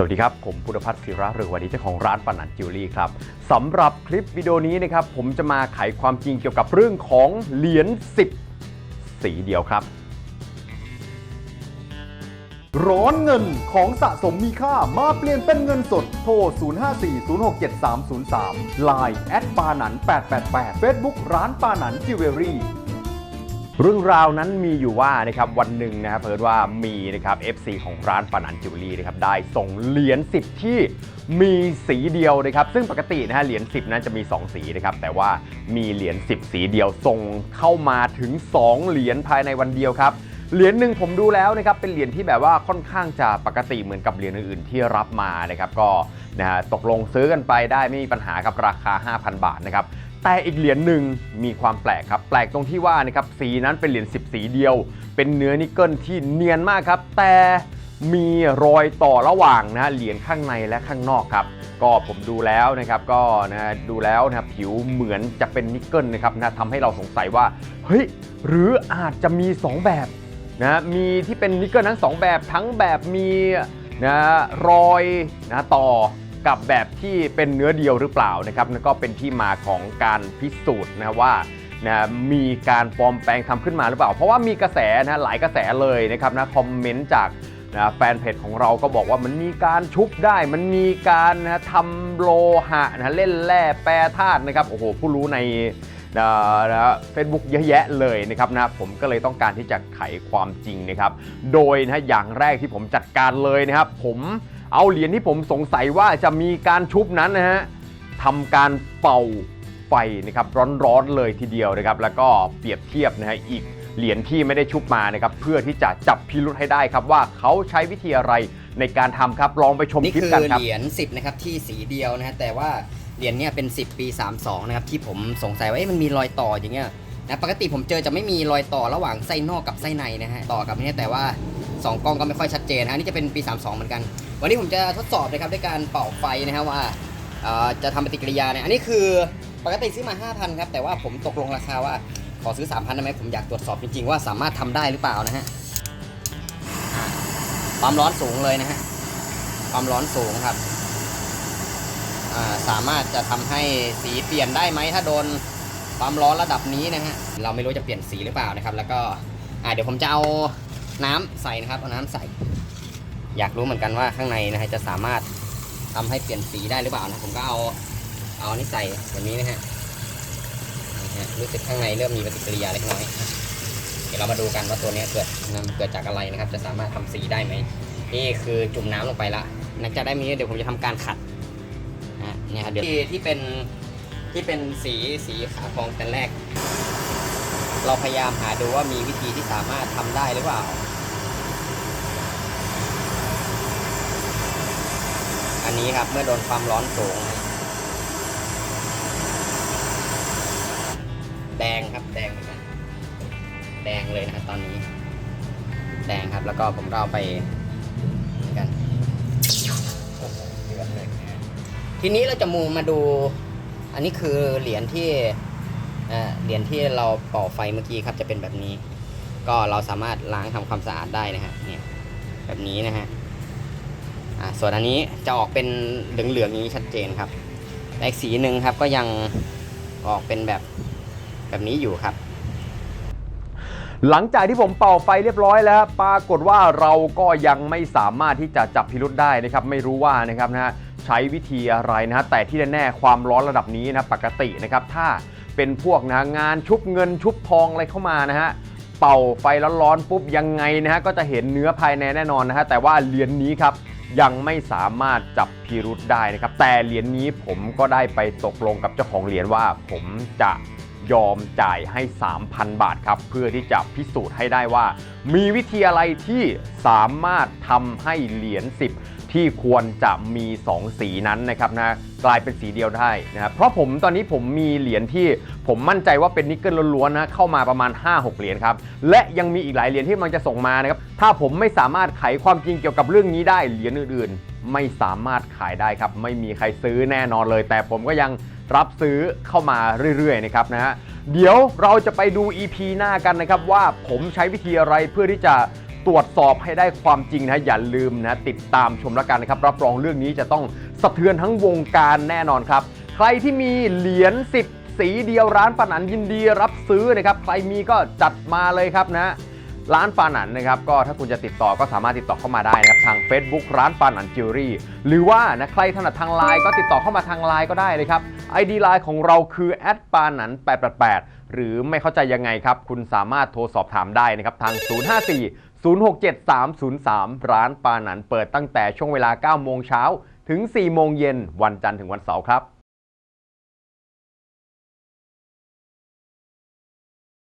สวัสดีครับ ผมพุทธพัฒน์ศิระหรือวันนี้เจ้าของร้านปานันจิวเวลรี่ครับสำหรับคลิปวิดีโอนี้นะครับ ผมจะมาไขความจริงเกี่ยวกับเรื่องของเหรียญ10 สีเดียวครับ ร้อนเงินของสะสมมีค่ามาเปลี่ยนเป็นเงินสด โทร 0540673303 Line แอดปานัน888 Facebook ร้านปานันจิวเวลรี่ เรื่องราวนั้นมีอยู่ว่านะครับวันหนึ่งนะครับเพิ่ว่ามีนะครับ FC ของร้านปานันจิวเวลรี่นะครับได้ส่งเหรียญ10ที่มีสีเดียวนะครับ ซึ่งปกตินะฮะเหรียญ10นั้นจะมี 2 สีนะครับแต่ว่ามีเหรียญ10 สีเดียวส่งเข้ามาถึง 2 เหรียญภายในวันเดียวครับเหรียญหนึ่งผมดูแล้วนะครับเป็นเหรียญที่แบบว่าค่อนข้างจะปกติเหมือนกับเหรียญอื่นๆที่รับมานะครับก็นะฮะตกลงซื้อกันไปได้ไม่มีปัญหาครับราคา 5,000 บาทนะครับ แต่อีกเหรียญหนึ่งมีความแปลกครับ แปลกตรงที่ว่านะครับสีนั้นเป็นเหรียญ10 สีเดียว เป็นเนื้อนิกเกิลที่เนียนมากครับ แต่มีรอยต่อระหว่างนะเหรียญข้างในและข้างนอกครับ ก็ผมดูแล้วนะครับก็นะดูแล้วนะผิวเหมือนจะเป็นนิกเกิลนะครับนะทำให้เราสงสัยว่าเฮ้ยหรืออาจจะมี 2 แบบนะมีที่เป็นนิกเกิลทั้ง 2 แบบทั้งแบบมีนะรอยนะต่อ กับแบบที่เป็นเนื้อเดียวหรือเปล่านะครับนั่นก็เป็นที่มาของการพิสูจน์นะว่านะมีการปลอมแปลงทำขึ้นมาหรือเปล่า เพราะว่ามีกระแสนะหลายกระแสเลยนะครับนะคอมเมนต์จากนะแฟนเพจของเราก็บอกว่ามันมีการชุบได้ มันมีการนะทำโลหะนะเล่นแร่แปรธาตุนะครับโอ้โหผู้รู้ในนะเฟซบุ๊กเยอะแยะเลยนะครับนะผมก็เลยต้องการที่จะไขความจริงนะครับ โดยนะอย่างแรกที่ผมจัดการเลยนะครับ ผม เอาเหรียญที่ผมสงสัยว่าจะมีการชุบนั้นนะฮะทำการเป่าไฟนะครับร้อนๆเลยทีเดียวนะครับ แล้วก็เปรียบเทียบนะฮะอีกเหรียญที่ไม่ได้ชุบมานะครับเพื่อที่จะจับพิรุธให้ได้ครับว่าเขาใช้วิธีอะไรในการทำครับลองไปชมนี่คลิปคือกันครับ เหรียญ10นะครับที่สีเดียวนะฮะแต่ว่าเหรียญเนี่ยเป็น 10 ปี 32นะครับที่ผมสงสัยว่าเอ๊ะมันมีรอยต่ออย่างเงี้ยนะปกติผมเจอจะไม่มีรอยต่อระหว่างไส้นอกกับไส้ในนะฮะต่อกับเนี่ยแต่ว่า 2 กล้องก็ไม่ค่อยชัดเจนนะอันนี่จะเป็นปี 32 เหมือนกัน วันนี้ผมจะทดสอบนะครับด้วยการเป่าไฟนะฮะว่าจะทำปฏิกิริยาเนี่ยอันนี้คือปกติซื้อมา 5,000 ครับแต่ว่าผมตกลงราคาว่าขอซื้อ 3,000ได้ไหมผมอยากตรวจสอบจริงๆ ว่าสามารถทำได้หรือเปล่านะฮะความร้อนสูงเลยนะฮะความร้อนสูงครับสามารถจะทำให้สีเปลี่ยนได้ไหมถ้าโดนความร้อนระดับนี้นะฮะเราไม่รู้จะเปลี่ยนสีหรือเปล่านะครับ แล้วก็เดี๋ยวผมจะเอา น้ำใส่นะครับเอาน้ำใส่อยากรู้เหมือนกันว่าข้างในนะฮะจะสามารถทำให้เปลี่ยนสีได้หรือเปล่านะผมก็เอาเอานนี้ใส่แบบนี้นะฮะนะฮะรู้สึกข้างในเริ่มมีปฏิกิริยาเล็กน้อย เดี๋ยวเรามาดูกันว่าตัวนี้เกิดนะเกิดจากอะไรนะครับ จะสามารถทำสีได้ไหมนี่คือจุ่มน้ำลงไปละหลังจากได้มีเดี๋ยวผมจะทำการขัดนะเนี่ยครับเดี๋ยวที่ที่เป็นที่เป็นสีสีขาทองแต่แรก เราพยายามหาดูว่ามีวิธีที่สามารถทำได้หรือเปล่า อันนี้ครับเมื่อโดนความร้อนสูง แดงครับแดงเหมือนกันแดงเลยนะครับตอนนี้ แดงครับแล้วก็ผมก็เอาไปกันทีนี้เราจะมูมาดู อันนี้คือเหรียญที่เหรียญที่เราเป่าไฟเมื่อกี้ครับจะเป็นแบบนี้ ก็เราสามารถล้างทำความสะอาดได้นะฮะเนี่ยแบบนี้นะฮะ ส่วนอันนี้จะออกเป็นเหลืองๆอย่างนี้ชัดเจนครับแต่อีกสีหนึ่งครับก็ยังออกเป็นแบบแบบนี้อยู่ครับ หลังจากที่ผมเป่าไฟเรียบร้อยแล้ว ปรากฏว่าเราก็ยังไม่สามารถที่จะจับพิรุธได้นะครับ ไม่รู้ว่านะครับนะฮะใช้วิธีอะไรนะฮะแต่ที่แน่ๆความร้อนระดับนี้นะปกตินะครับ ถ้าเป็นพวกนะงานชุบเงินชุบทองอะไรเข้ามานะฮะเป่าไฟร้อนๆปุ๊บยังไงนะฮะก็จะเห็นเนื้อภายในแน่นอนนะฮะแต่ว่าเหรียญนี้ครับ ยังไม่สามารถจับพิรุษได้นะครับ แต่เหรียญนี้ผมก็ได้ไปตกลงกับเจ้าของเหรียญว่า ผมจะยอมจ่ายให้ 3,000 บาทครับ เพื่อที่จะพิสูจน์ให้ได้ว่า มีวิธีอะไรที่สามารถทำให้เหรียญ10 ที่ควรจะมี 2 สีนั้นนะครับนะกลายเป็นสีเดียวได้นะครับเพราะผมตอนนี้ผมมีเหรียญที่ผมมั่นใจว่าเป็นนิกเกิลล้วนๆนะเข้ามาประมาณ 5-6 เหรียญครับและยังมีอีกหลายเหรียญที่มันจะส่งมานะครับถ้าผมไม่สามารถไขความจริงเกี่ยวกับเรื่องนี้ได้เหรียญอื่นๆ ไม่สามารถขายได้ครับไม่มีใครซื้อแน่นอนเลย แต่ผมก็ยังรับซื้อเข้ามาเรื่อยๆนะครับนะฮะเดี๋ยวเราจะไปดู EP หน้ากันนะครับว่าผมใช้วิธีอะไรเพื่อที่จะ ตรวจสอบให้ได้ความจริงนะอย่าลืมนะติดตามชมล้วกันนะครับ รับรองเรื่องนี้จะต้องสะเทือนทั้งวงการแน่นอนครับ ใครที่มีเหรียญ10สีเดียวร้านปานันยินดีรับซื้อนะครับ ใครมีก็จัดมาเลยครับนะร้านปานันนะครับก็ถ้าคุณจะติดต่อก็สามารถติดต่อเข้ามาได้นะครับทาง Facebook ร้านปานันจิวเวลรี่ หรือว่านะใครถนัดทางไลน์ก็ติดต่อเข้ามาทางไลน์ก็ได้เลยครับ ID ไลน์ของเราคือแอดปานัน888 หรือไม่เข้าใจยังไงครับ คุณสามารถโทรสอบถามได้นะครับทาง 054 067 303 ร้านปานันเปิดตั้งแต่ช่วงเวลา 9 โมงเช้า ถึง 4 โมงเย็น วันจันทร์ถึงวันเสาร์ครับ